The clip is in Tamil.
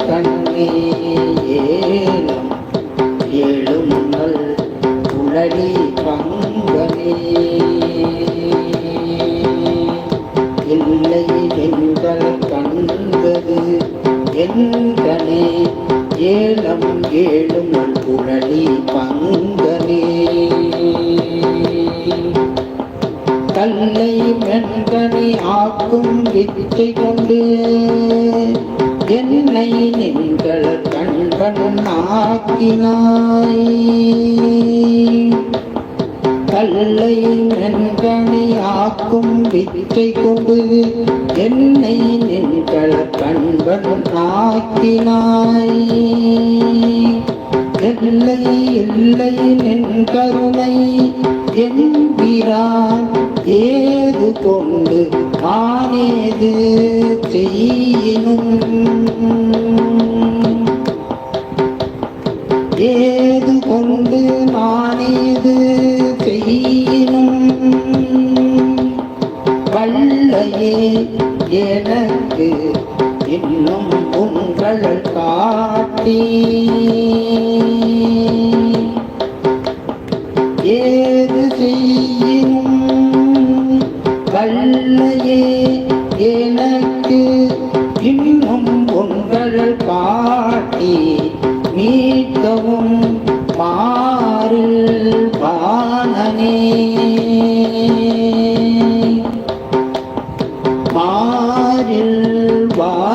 கண்ணே ஏலம் ஏழும் பங்கனே இல்லை எங்கள் கண்டது என்கனே ஏலம் ஏழும் நல் பங்கனே கல்லை மென்கனி ஆக்கும் வித்தை கொண்டு என்னை நீங்கள் கண்கண் ஆக்கினாய் கல்லை மென்கனி ஆக்கும் வித்தை கொண்டு என்னை நீங்கள் கண்கண் ஆக்கினாய் எல்லை இல்லை நின் கருணை என்கிறான் ஏது கொண்டு ஆனேது செய்யினும்? ஏது கொண்டு நானேது செய்யினும்? வல்லையே எனக்கு இன்னும் உங்கள் காட்டி. ஏ பாடி மீட்கவும் மாறில் பாலனே மாறில் வா